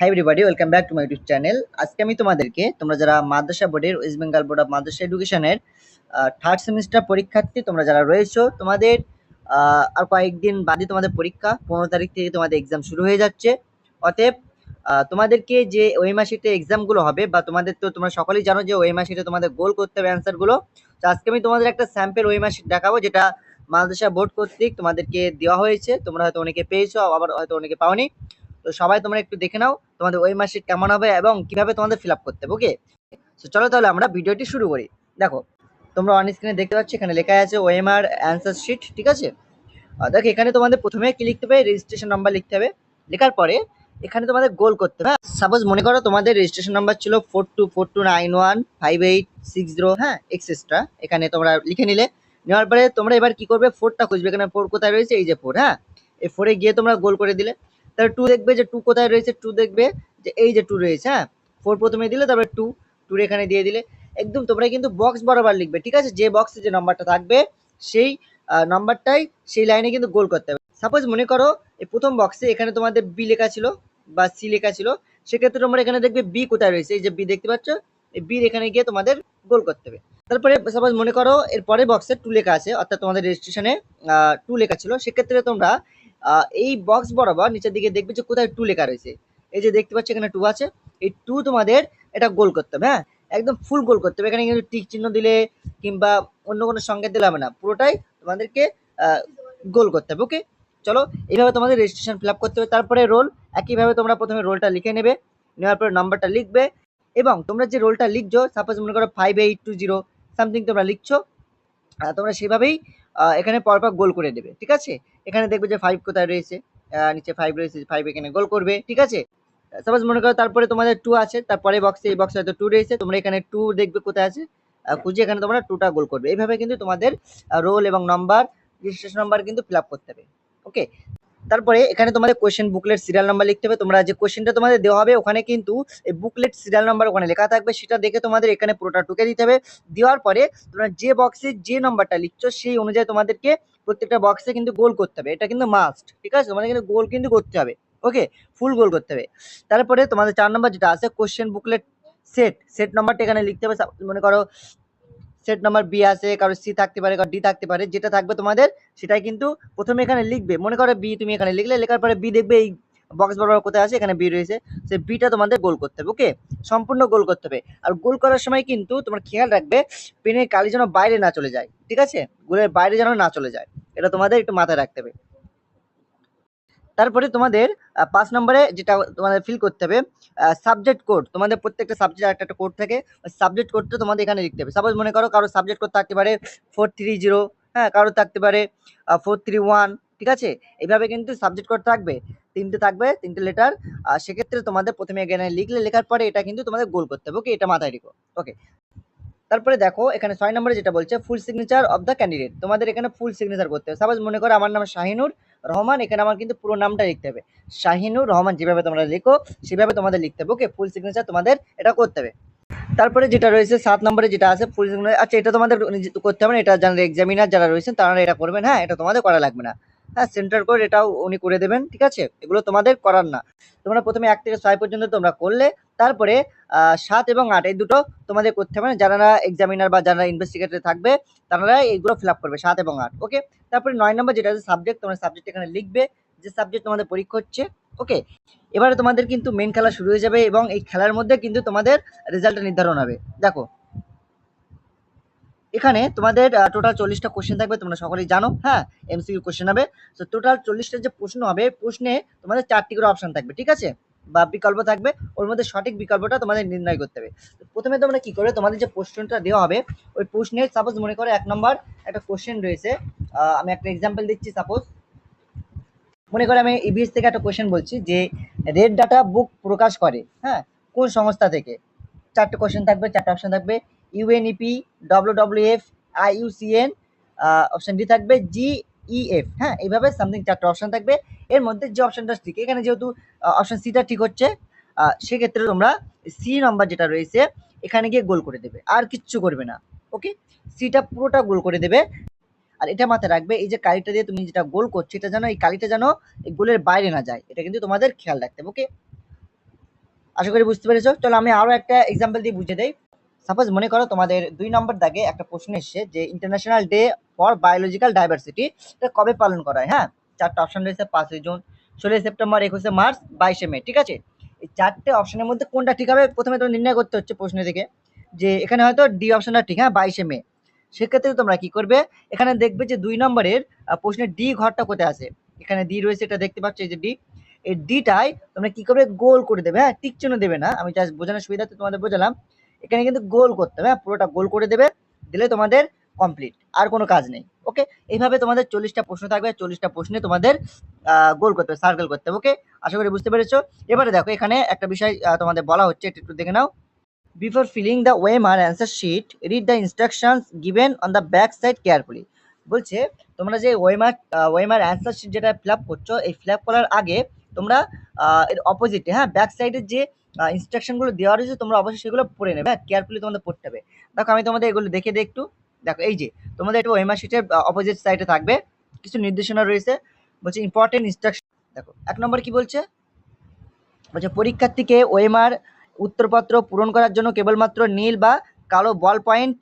Hi everybody welcome back to my YouTube channel আজকে আমি তোমাদেরকে, তোমরা যারা মাদ্রাসা বোর্ডের ওয়েস্ট বেঙ্গল বোর্ড অফ মাদ্রাসা এডুকেশনের থার্ড সেমিস্টার পরীক্ষার্থী তোমরা যারা রয়েছো, তোমাদের আর কয়েকদিন বাদে তোমাদের পরীক্ষা, পনেরো তারিখ থেকে তোমাদের এক্সাম শুরু হয়ে যাচ্ছে। অতএব তোমাদেরকে যে ওই মাসিতে এক্সামগুলো হবে, বা তোমাদের তো তোমরা সকলেই জানো যে ওই মাসিতে তোমাদের গোল করতে হবে অ্যান্সারগুলো তো আজকে আমি তোমাদের একটা স্যাম্পেল ওই মাসিট দেখাবো, যেটা মাদ্রাসা বোর্ড কর্তৃক তোমাদেরকে দেওয়া হয়েছে। তোমরা হয়তো অনেকে পেয়েছ, আবার হয়তো অনেকে পাওনি। তো সবাই তোমরা একটু দেখে নাও তোমাদের ওই মাসিট কেমন হবে এবং কীভাবে তোমাদের ফিল আপ করতে হবে ওকে তো চলো তাহলে আমরা ভিডিওটি শুরু করি। দেখো, তোমরা অন স্ক্রিনে দেখতে পাচ্ছ, এখানে লেখা আছে ওএমআর অ্যান্সার শিট ঠিক আছে? দেখো, এখানে তোমাদের প্রথমে কি লিখতে হবে? রেজিস্ট্রেশন নাম্বার লিখতে হবে। লেখার পরে এখানে তোমাদের গোল করতে হবে। সাপোজ মনে করো তোমাদের রেজিস্ট্রেশন নাম্বার ছিল four two four two nine one five eight six zero হ্যাঁ এক্সেস্ট্রা এখানে তোমরা লিখে নিলে। নেওয়ার পরে তোমরা এবার কি করবে? ফোরটা খুঁজবে, এখানে ফোর কোথায় রয়েছে? এই যে ফোর হ্যাঁ? এই ফোরে গিয়ে তোমরা গোল করে দিলে। তাহলে টু দেখবে যে টু কোথায় রয়েছে? টু দেখবে যে এই যে টু রয়েছে হ্যাঁ? ফোর প্রথমে দিলে, তারপরে টু টুর এখানে দিয়ে দিলে। একদম তোমরা কিন্তু বক্স বরাবর লিখবে, ঠিক আছে? যে বক্সে যে নাম্বারটা থাকবে, সেই নাম্বারটাই সেই লাইনে কিন্তু গোল করতে হবে। সাপোজ মনে করো, এই প্রথম বক্সে এখানে তোমাদের বি লেখা ছিল বা সি লেখা ছিল, সেক্ষেত্রে তোমরা এখানে দেখবে বি কোথায় রয়েছে? এই যে বি দেখতে পাচ্ছ? এই বির এখানে গিয়ে তোমাদের গোল করতে হবে। তারপরে সাপোজ মনে করো এর পরের বক্সে টু লেখা আছে, অর্থাৎ তোমাদের রেজিস্ট্রেশনে টু লেখা ছিল, সেক্ষেত্রে তোমরা এই বক্স বরাবর নিচের দিকে দেখবে যে কোথায় টু লেখা রয়েছে। এই যে দেখতে পাচ্ছ এখানে টু আছে। এই টু তোমাদের এটা গোল করতে হবে হ্যাঁ? একদম ফুল গোল করতে হবে। এখানে কিন্তু টিক চিহ্ন দিলে কিংবা অন্য কোনো সংকেত দিলে হবে না। পুরোটাই তোমাদেরকে গোল করতে হবে, ওকে? চলো, এইভাবে তোমাদের রেজিস্ট্রেশন ফিল করতে হবে। তারপরে রোল একইভাবে তোমরা প্রথমে রোলটা লিখে নেবে। নেওয়ার পরে নাম্বারটা লিখবে এবং তোমরা যে রোলটা লিখছো সাপোজ মনে করো five eight two zero something তোমরা লিখছো তোমরা সেভাবেই এখানে পরপর গোল করে দেবে, ঠিক আছে? এখানে দেখবে যে ফাইভ কোথায় রয়েছে নিচে ফাইভ রয়েছে ফাইভ এখানে গোল করবে, ঠিক আছে? সাপোজ মনে করো তারপরে তোমাদের টু আছে, তারপরে বক্সে এই বক্সে হয়তো টু রয়েছে, তোমরা এখানে টু দেখবে কোথায় আছে খুঁজে এখানে তোমরা টুটা গোল করবে। এইভাবে কিন্তু তোমাদের রোল এবং নাম্বার রেজিস্ট্রেশন নাম্বার কিন্তু ফিল করতে হবে ওকে তারপরে এখানে তোমাদের কোয়েশ্চেন বুকলেট সিরিয়াল নাম্বার লিখতে হবে। তোমরা যে কোয়েশ্চেনটা তোমাদের দেওয়া হবে, ওখানে কিন্তু এই বুকলেট সিরিয়াল নাম্বার ওখানে লেখা থাকবে। সেটা দেখে তোমাদের এখানে পুরোটা টুকে দিতে হবে। দেওয়ার পরে তোমরা যে বক্সে যে নাম্বারটা লিখছো, সেই অনুযায়ী তোমাদেরকে প্রত্যেকটা বক্সে কিন্তু গোল করতে হবে। এটা কিন্তু মাস্ট ঠিক আছে? তোমাদের কিন্তু গোল কিন্তু করতে হবে। ওকে ফুল গোল করতে হবে। তারপরে তোমাদের চার নাম্বার যেটা আছে কোশ্চেন বুকলেট সেট সেট নাম্বারটা এখানে লিখতে হবে। মনে করো সেট নাম্বার বি আছে, কারও সি থাকতে পারে, কারও ডি থাকতে পারে, যেটা থাকবে তোমাদের, সেটাই কিন্তু প্রথমে এখানে লিখবে। মনে করো বি তুমি এখানে লিখলে, লেখার পরে বি দেখবে এই বক্স বরাবর কোথায় আছে, এখানে বি রয়েছে। সে বিটা তোমাদের গোল করতে হবে ওকে সম্পূর্ণ গোল করতে হবে। আর গোল করার সময় কিন্তু তোমার খেয়াল রাখবে, পেনের কালি যেন বাইরে না চলে যায়, ঠিক আছে? গোলের বাইরে যেন না চলে যায়, এটা তোমাদের একটু মাথায় রাখতে হবে। তারপরে তোমাদের পাঁচ নম্বরে যেটা তোমাদের ফিল করতে হবে সাবজেক্ট কোড তোমাদের প্রত্যেকটা সাবজেক্ট একটা একটা কোড থাকে। সাবজেক্ট কোডটা তোমাদের এখানে লিখতে হবে। সাপোজ মনে করো কারও সাবজেক্ট কোড থাকতে পারে ফোর থ্রি জিরো হ্যাঁ কারও থাকতে পারে ফোর থ্রি ওয়ান ঠিক আছে? এইভাবে কিন্তু সাবজেক্ট কোড থাকবে। তিনটে থাকবে, তিনটে লেটার আর সেক্ষেত্রে তোমাদের প্রথমে এখানে লিখলে, লেখার পরে এটা কিন্তু তোমাদের গোল করতে হবে। ওকে এটা মাথায় রেখো। ওকে তারপরে দেখো, এখানে ছয় নম্বরে যেটা বলছে full signature of the candidate তোমাদের এখানে ফুল সিগনেচার করতে হবে। সাপোজ মনে করো আমার নাম শাহিনুর রহমান, এখানে আমার কিন্তু পুরো নামটা লিখতে হবে। শাহিনুর রহমান যেভাবে তোমরা লিখো, সেভাবে তোমাদের লিখতে হবে। ওকে ফুল সিগনেচার তোমাদের এটা করতে হবে। তারপরে যেটা রয়েছে, সাত নম্বরে যেটা আছে ফুল সিগনেচার আচ্ছা এটা তোমাদের করতে হবে না, এটা যারা এক্সামিনার যারা রয়েছেন, তারা এটা করবেন হ্যাঁ এটা তোমাদের করা লাগবে না। হ্যাঁ সেন্টার কোড এটাও উনি করে দেবেন, ঠিক আছে? এগুলো তোমাদের করার না। তোমরা প্রথমে এক থেকে ছয় পর্যন্ত তোমরা করলে, তারপরে সাত এবং আট, এই দুটো তোমাদের করতে হবে। যারা এক্সামিনার বা যারা ইনভেস্টিগেটর থাকবে, তারা এইগুলো ফিল করবে, সাত এবং আট ওকে তারপরে নয় নম্বর যেটা আছে সাবজেক্ট তোমরা সাবজেক্ট এখানে লিখবে, যে সাবজেক্ট তোমাদের পরীক্ষা হচ্ছে ওকে এবারে তোমাদের কিন্তু মেন খেলা শুরু হয়ে যাবে এবং এই খেলার মধ্যে কিন্তু তোমাদের রেজাল্টটা নির্ধারণ হবে। দেখো এখানে তোমাদের টোটাল চল্লিশটা কোশ্চেন থাকবে, তোমরা সকলেই জানো হ্যাঁ? এমসিকিউ কোশ্চেন হবে। তো টোটাল চল্লিশটা যে প্রশ্ন হবে প্রশ্নে তোমাদের চারটি করে অপশন থাকবে, ঠিক আছে? বা বিকল্প থাকবে, ওর মধ্যে সঠিক বিকল্পটা তোমাদের নির্ণয় করতে হবে। প্রথমে তোমরা কি করবে, তোমাদের যে প্রশ্নটা দেওয়া হবে, ওই প্রশ্নের সাপোজ মনে করো এক নম্বর একটা কোশ্চেন রয়েছে আমি একটা এক্সাম্পল দিচ্ছি সাপোজ মনে করো আমি ইবিএস থেকে একটা কোশ্চেন বলছি, যে রেড ডাটা বুক প্রকাশ করে হ্যাঁ? কোন সংস্থা থেকে? চারটে কোশ্চেন থাকবে, চারটে অপশন থাকবে UNEP W W F IUCN option D থাকবে জি জিইএফ হ্যাঁ এইভাবে সামথিং চারটে অপশন থাকবে। এর মধ্যে যে অপশনটা ঠিক, এখানে যেহেতু অপশন সিটা ঠিক হচ্ছে সেক্ষেত্রে তোমরা সি নাম্বার যেটা রয়েছে, এখানে গিয়ে গোল করে দেবে, আর কিচ্ছু করবে না ওকে সিটা পুরোটা গোল করে দেবে, আর এটা মাথায় রাখবে, এই যে কালিটা দিয়ে তুমি যেটা গোল করছ, এটা যেন, এই কালিটা যেন, এই গোলের বাইরে না যায়, এটা কিন্তু তোমাদের খেয়াল রাখতে হবে ওকে আশা করি বুঝতে পেরেছ, চলো আমি আরও একটা এক্সাম্পল দিয়ে বুঝে দেই। সাপোজ মনে করো তোমাদের দুই নম্বর দাগে একটা প্রশ্ন এসছে যে international day for biological diversity এটা কবে পালন করা হয়? চারটা অপশন রয়েছে, পাঁচই জুন, ষোলোই সেপ্টেম্বর, একুশে মার্চ, বাইশে মে, ঠিক আছে? এই চারটে অপশনের মধ্যে কোনটা ঠিক হবে? প্রথমে তোমার নির্ণয় করতে হচ্ছে প্রশ্ন থেকে যে এখানে হয়তো ডি অপশনটা ঠিক হ্যাঁ বাইশে মে। সেক্ষেত্রে তোমরা কি করবে? এখানে দেখবে যে দুই নম্বরের প্রশ্নের ডি ঘরটা কোথায় আছে? এখানে ডি রয়েছে, এটা দেখতে পাচ্ছ যে ডি এই ডিটাই তোমরা কি করবে? গোল করে দেবে হ্যাঁ টিক দেবে না। আমি জাস্ট বোঝানোর সুবিধাতে তোমাদের বোঝালাম। এখানে কিন্তু গোল করতে হবে হ্যাঁ? পুরোটা গোল করে দেবে, দিলে তোমাদের কমপ্লিট আর কোনো কাজ নেই ওকে এইভাবে তোমাদের চল্লিশটা প্রশ্ন থাকবে, চল্লিশটা প্রশ্নে তোমাদের গোল করতে হবে সার্কেল করতে হবে ওকে আশা করি বুঝতে পেরেছ। এবারে দেখো, এখানে একটা বিষয় তোমাদের বলা হচ্ছে, একটু একটু দেখে নাও। Before filling the OMR answer sheet read the instructions given on the back side carefully বলছে, তোমরা যে ওয়েমার ওয়েমার অ্যান্সার শিট যেটা ফিল আপ করছ, এই ফিল আপ করার আগে তোমরা এর অপোজিটে হ্যাঁ? ব্যাক সাইডের যে ইনস্ট্রাকশনগুলো দেওয়া রয়েছে, তোমরা অবশ্যই সেগুলো পড়ে নেবে হ্যাঁ কেয়ারফুলি তোমাদের পড়তে হবে। দেখো, আমি তোমাদের এগুলো দেখে দিই একটু। দেখো, এই যে, তোমাদের এটা ওয়েমার শিটের অপোজিট সাইডে থাকবে। কিছু নির্দেশনা রয়েছে, বলছে ইম্পর্টেন্ট ইনস্ট্রাকশন দেখো, এক নম্বর কি বলছে? বলছে, পরীক্ষার্থীকে ওয়েমার উত্তরপত্র পূরণ করার জন্য কেবলমাত্র নীল বা কালো বল পয়েন্ট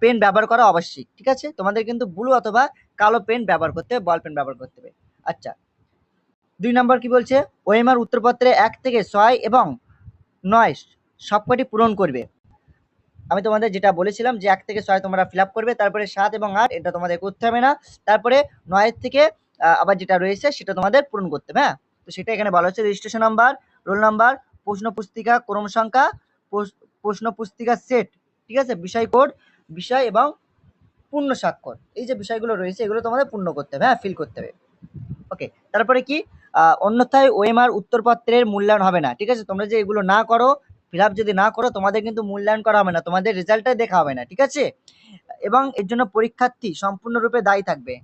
পেন ব্যবহার করা আবশ্যিক, ঠিক আছে? তোমাদের কিন্তু ব্লু অথবা কালো পেন ব্যবহার করতে হবে বল পেন ব্যবহার করতে হবে। আচ্ছা দুই নম্বর কি বলছে? ওএমআর উত্তরপত্রে এক থেকে ছয় এবং নয় সবকটি পূরণ করবে। আমি তোমাদের যেটা বলেছিলাম যে এক থেকে ছয় তোমরা ফিল করবে, তারপরে সাত এবং আট, এটা তোমাদের করতে হবে না। তারপরে নয়ের থেকে আবার যেটা রয়েছে সেটা তোমাদের পূরণ করতে হবে হ্যাঁ? তো সেটা এখানে বলা হচ্ছে রেজিস্ট্রেশন নাম্বার রোল নাম্বার প্রশ্ন পুস্তিকা, ক্রম সংখ্যা, প্রশ- প্রশ্ন পুস্তিকা সেট ঠিক আছে? বিষয় কোড, বিষয় এবং পূর্ণ স্বাক্ষর। এই যে বিষয়গুলো রয়েছে, এগুলো তোমাদের পূর্ণ করতে হবে হ্যাঁ? ফিল করতে হবে। ওকে তারপরে কি? অন্যথায় ওএমআর উত্তরপত্রের মূল্যায়ন হবে না। ঠিক আছে? তোমরা যে এগুলো না করো ফিল যদি না করো, তোমাদের কিন্তু মূল্যায়ন করা হবে না। তোমাদের রেজাল্টটাই দেখা হবে না। ঠিক আছে? এবং এর জন্য পরীক্ষার্থী সম্পূর্ণরূপে দায়ী থাকবে।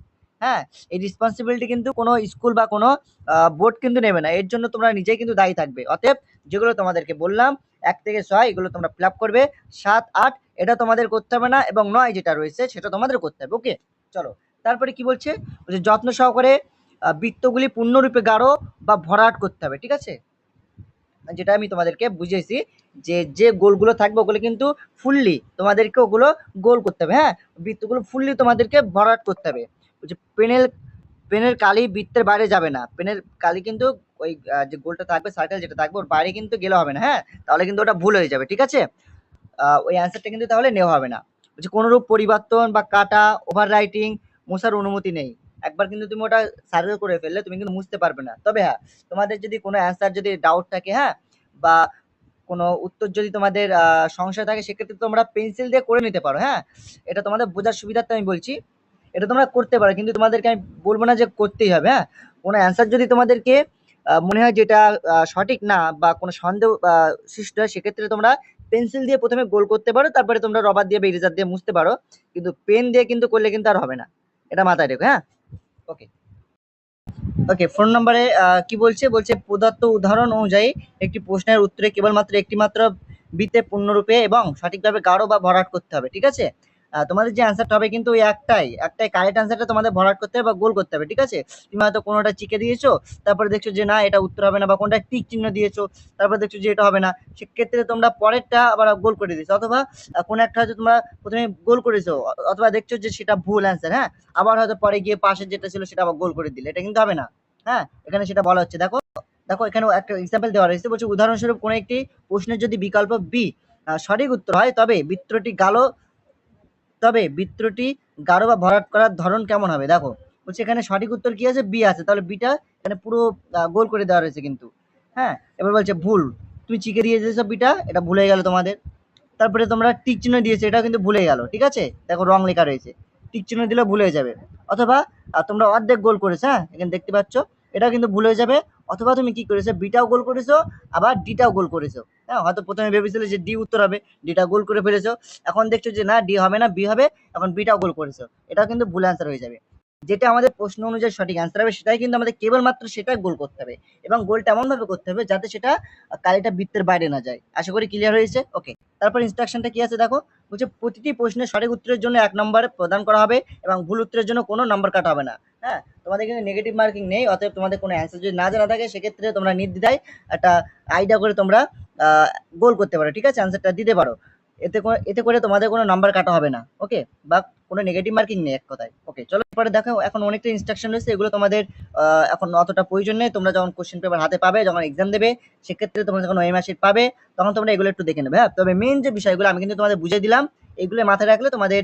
হ্যাঁ? এই রেসপন্সিবিলিটি কিন্তু কোনো স্কুল বা কোনো বোর্ড কিন্তু নেবে না। এর জন্য তোমরা নিজেই কিন্তু দায়ী থাকবে। অতএব যেগুলো তোমাদেরকে বললাম, এক থেকে ছয়, এগুলো তোমরা ফিল করবে। সাত, আট, এটা তোমাদের করতে হবে না এবং নয় যেটা রয়েছে, সেটা তোমাদের করতে হবে। ওকে চলো। তারপরে কি বলছে, যত্ন সহকারে বৃত্তগুলি পূর্ণরূপে গাঢ় বা ভরাট করতে হবে, ঠিক আছে? যেটা আমি তোমাদেরকে বুঝিয়েছি যে যে গোলগুলো থাকবে ওগুলো কিন্তু ফুললি তোমাদেরকে ওগুলো গোল করতে হবে হ্যাঁ? বৃত্তগুলো ফুললি তোমাদেরকে ভরাট করতে হবে। বলছে পেনের পেনের কালি বৃত্তের বাইরে যাবে না। পেনের কালি কিন্তু ওই যে গোলটা থাকবে সার্কেল যেটা থাকবে, ওর বাইরে কিন্তু গেলে হবে না হ্যাঁ? তাহলে কিন্তু ওটা ভুল হয়ে যাবে, ঠিক আছে? ওই অ্যান্সারটা কিন্তু তাহলে নেওয়া হবে না। বলছে কোনোরূপ পরিবর্তন বা কাটা ওভার রাইটিং মোছার অনুমতি নেই। একবার কিন্তু তুমি ওটা সার্ভে করে ফেললে তুমি কিন্তু মুছতে পারবে না। তবে হ্যাঁ তোমাদের যদি কোনো অ্যান্সার যদি ডাউট থাকে হ্যাঁ বা কোনো উত্তর যদি তোমাদের সংশয় থাকে, সেক্ষেত্রে তোমরা পেন্সিল দিয়ে করে নিতে পারো হ্যাঁ। এটা তোমাদের বোঝার সুবিধার্থে আমি বলছি। এটা তোমরা করতে পারো, কিন্তু তোমাদেরকে আমি বলব না যে করতেই হবে হ্যাঁ। কোনো অ্যান্সার যদি তোমাদেরকে মনে হয় যেটা সঠিক না বা কোনো সন্দেহ সৃষ্টি হয়, সেক্ষেত্রে তোমরা পেন্সিল দিয়ে প্রথমে গোল করতে পারো, তারপরে তোমরা রবার দিয়ে বা ইরেজার দিয়ে মুছতে পারো। কিন্তু পেন দিয়ে কিন্তু করলে কিন্তু আর হবে না। এটা মাথায় রেখো হ্যাঁ। ওকে ওকে ফোন নম্বরে কি বলছে? বলছে প্রদত্ত উদাহরণ অনুযায়ী একটি প্রশ্নের উত্তরে কেবলমাত্র একটি মাত্র বৃত্তে পূর্ণরূপে এবং সঠিকভাবে গাঢ় বা ভরাট করতে হবে। ঠিক আছে? তোমাদের যে অ্যান্সারটা হবে কিন্তু ওই একটাই। একটাই কারেক্ট অ্যান্সারটা তোমাদের ভরাট করতে হবে বা গোল করতে হবে, ঠিক আছে? তুমি হয়তো কোনোটা চিকে দিয়েছ, তারপরে দেখছ যে না, এটা উত্তর হবে না বা কোনটা টিক চিহ্ন দিয়েছ, তারপর দেখছ যে এটা হবে না। সেক্ষেত্রে তোমরা পরেরটা আবার গোল করে দিয়েছ, অথবা কোনো একটা হয়তো তোমরা প্রথমে গোল করেছ, অথবা দেখছ যে সেটা ভুল অ্যান্সার হ্যাঁ? আবার হয়তো পরে গিয়ে পাশের যেটা ছিল সেটা আবার গোল করে দিলে, এটা কিন্তু হবে না হ্যাঁ? এখানে সেটা বলা হচ্ছে। দেখো দেখো এখানে একটা এক্সাম্পল দেওয়া রয়েছে। বলছে, উদাহরণস্বরূপ কোনো একটি প্রশ্নের যদি বিকল্প বি সঠিক উত্তর হয়, তবে বৃত্তটি গালো তবে বৃত্তটি গাঢ় বা ভরাট করার ধরন কেমন হবে? দেখো, বলছে এখানে সঠিক উত্তর কি আছে? বি আছে। তাহলে বিটা এখানে পুরো গোল করে দেওয়া রয়েছে কিন্তু। হ্যাঁ? এবার বলছে ভুল। তুমি চিকে দিয়ে দিয়েছ বিটা এটা ভুলে গেল তোমাদের। তারপরে তোমরা টিক চিহ্ন দিয়েছ, এটাও কিন্তু ভুলে গেল, ঠিক আছে? দেখো রং লেখা রয়েছে। টিক চিহ্ন দিলে ভুলে যাবে। অথবা তোমরা অর্ধেক গোল করেছ হ্যাঁ? এখানে দেখতে পাচ্ছ, এটাও কিন্তু ভুল যাবে। অথবা তুমি কি করেছ, বিটাও গোল করেছ, আবার ডিটাও গোল করেছ। হ্যাঁ হয়তো প্রথমে ভেবেছিলে যে ডি উত্তর হবে, ডিটা গোল করে ফেলেছো। এখন দেখছ যে না, ডি হবে না, বি হবে, এখন বিটাও গোল করেছ। এটাও কিন্তু ভুল অ্যান্সার হয়ে যাবে। যেটা আমাদের প্রশ্ন অনুযায়ী সঠিক অ্যান্সার হবে, সেটাই কিন্তু আমাদের কেবলমাত্র সেটাই গোল করতে হবে এবং গোলটা এমনভাবে করতে হবে যাতে সেটা কালিটা বৃত্তের বাইরে না যায়। আশা করি ক্লিয়ার হয়েছে? ওকে তারপর ইনস্ট্রাকশনটা কি আছে দেখো? বলছে, প্রতিটি প্রশ্নের সঠিক উত্তরের জন্য এক নম্বর প্রদান করা হবে এবং ভুল উত্তরের জন্য কোনো নম্বর কাটা হবে না। হ্যাঁ? তোমাদের কিন্তু নেগেটিভ মার্কিং নেই, অতএব তোমাদের কোনো অ্যান্সার যদি না জানা থাকে, সেক্ষেত্রে তোমরা নির্দ্বিধায় একটা আইডিয়া করে তোমরা গোল করতে পারো, ঠিক আছে? অ্যান্সারটা দিতে পারো। এতে এতে করে তোমাদের কোনো নাম্বার কাটা হবে না ওকে বা কোনো নেগেটিভ মার্কিং নেই এক কথায় ওকে চলো পরে দেখো, এখন অনেকটা ইনস্ট্রাকশন রয়েছে, এগুলো তোমাদের এখন অতটা প্রয়োজন নেই। তোমরা যখন কোশ্চেন পেপার হাতে পাবে, যখন এক্সাম দেবে, সেক্ষেত্রে তোমরা যখন ওএমআর শিট পাবে, তখন তোমরা এগুলো একটু দেখে নেবে হ্যাঁ? তবে মেন যে বিষয়গুলো, আমি কিন্তু তোমাদের বুঝিয়ে দিলাম এগুলো মাথায় রাখলে তোমাদের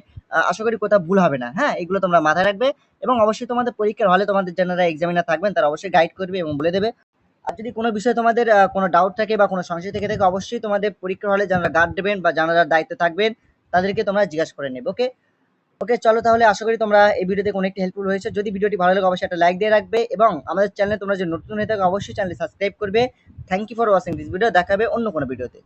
আশা করি কোথাও ভুল হবে না। হ্যাঁ এগুলো তোমরা মাথায় রাখবে এবং অবশ্যই তোমাদের পরীক্ষার হলে তোমাদের যারা এক্সামিনার থাকবেন, তারা অবশ্যই গাইড করবে এবং বলে দেবে। আর যদি কোনো বিষয়ে তোমাদের কোনো ডাউট থাকে বা কোনো সংশয় থেকে থাকে, অবশ্যই তোমাদের পরীক্ষার হলে যারা গার্ড দেবেন বা যারা দায়িত্বে থাকবেন, তাদেরকে তোমরা জিজ্ঞাসা করে নেবে ওকে ওকে চলো তাহলে আশা করি তোমরা এই ভিডিওতে কোনো একটি হেল্পফুল হয়েছে। যদি ভিডিওটি ভালো লাগে, অবশ্যই একটা লাইক দিয়ে রাখবে এবং আমাদের চ্যানেলে তোমরা যে নতুন হয়ে থাকো, অবশ্যই চ্যানেল সাবস্ক্রাইব করবে। Thank you for watching this video দেখাবে অন্য কোনো ভিডিওতে